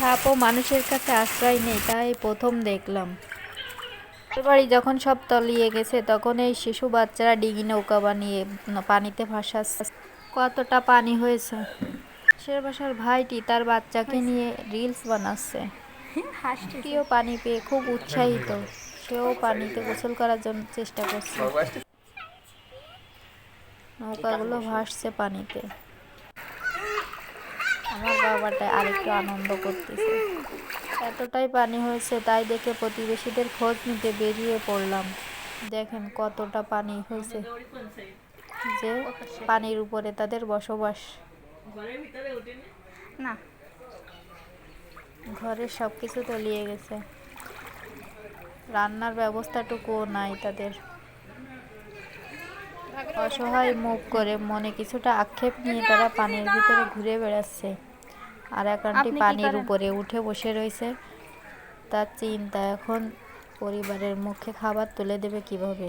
সাপও মানুষের কাছে আশ্রয় নেই, তাই প্রথম দেখলাম। বাড়ি যখন সব তলিয়ে গেছে, তখন এই শিশু বাচ্চারা ডিঙি নৌকা বানিয়ে পানিতে ভাসাচ্ছে। কতটা পানি হয়েছে। সে বাসার ভাইটি তার বাচ্চাকে নিয়ে রিলস বানাচ্ছে। প্রিয় পানি পেয়ে খুব উৎসাহিত। সেও পানিতে গোসল করার জন্য চেষ্টা করছে। নৌকাগুলো ভাসছে পানিতে। আমার বাবাটা আরেকটু আনন্দ করতেছে। এতটাই পানি হয়েছে তাই দেখে প্রতিবেশীদের খোঁজ নিতে বেরিয়ে পড়লাম। দেখেন কতটা পানি হয়েছে। যে পানির উপরে তাদের বসবাস। না। ঘরের সব কিছু তলিয়ে গেছে। রান্নার ব্যবস্থাটুকুও নাই তাদের। অসহায় মুখ করে মনে কিছুটা আক্ষেপ নিয়ে তারা পানির ভিতরে ঘুরে বেড়াচ্ছে। আর এক আন্টি পানির উপরে উঠে বসে রয়েছে। তার চিন্তা এখন পরিবারের মুখে খাবার তুলে দেবে কীভাবে?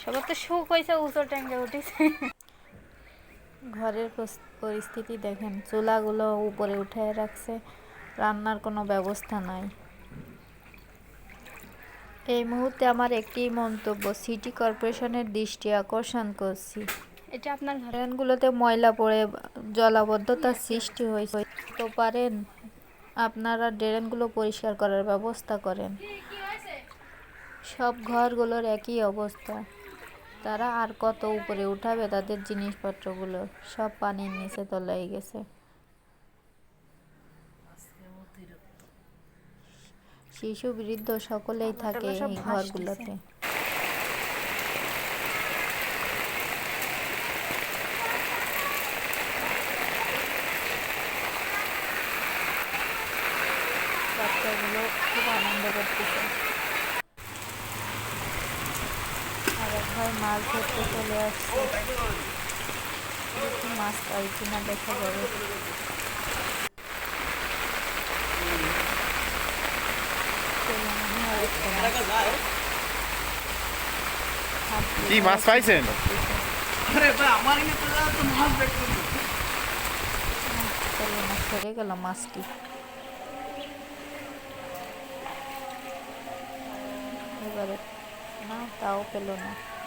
সবার তো সুখ হয়েছে উঁচু ট্যাঙ্কে উঠেছে। ঘরের পরিস্থিতি দেখেন চুলাগুলো উপরে উঠে রাখছে রান্নার কোনো ব্যবস্থা নাই। এই মুহূর্তে আমার একটি মন্তব্য সিটি কর্পোরেশনের দৃষ্টি আকর্ষণ করছি। এটা আপনার ঘরে? ড্রেনগুলোতে ময়লা পড়ে জলাবদ্ধতার সৃষ্টি হয়েছে। তো পারেন আপনারা ড্রেনগুলো পরিষ্কার করার ব্যবস্থা করেন। সব ঘরগুলোর একই অবস্থা। তারা আর কত উপরে উঠাবে তাদের জিনিসপত্রগুলো? সব পানির নিচে তলায় গেছে। শিশু বৃদ্ধ সকলেই থাকে এই ঘরগুলোতে। বাচ্চাগুলো খুব আনন্দ করতেছে আর এক ভাই মাছ ধরতে চলে আসছে দেখি মাছ পাই কিনা দেখা যাবে চলো মনে হয় একটা মাছ। হাত দিয়ে কি মাছ পাইছেন? করতেছে। আরে ভাই আমার এখানে তো যাওয়া তো মাছ দেখতে চলো না সরে গেল মাছটি এবারে। না তাও পেল না।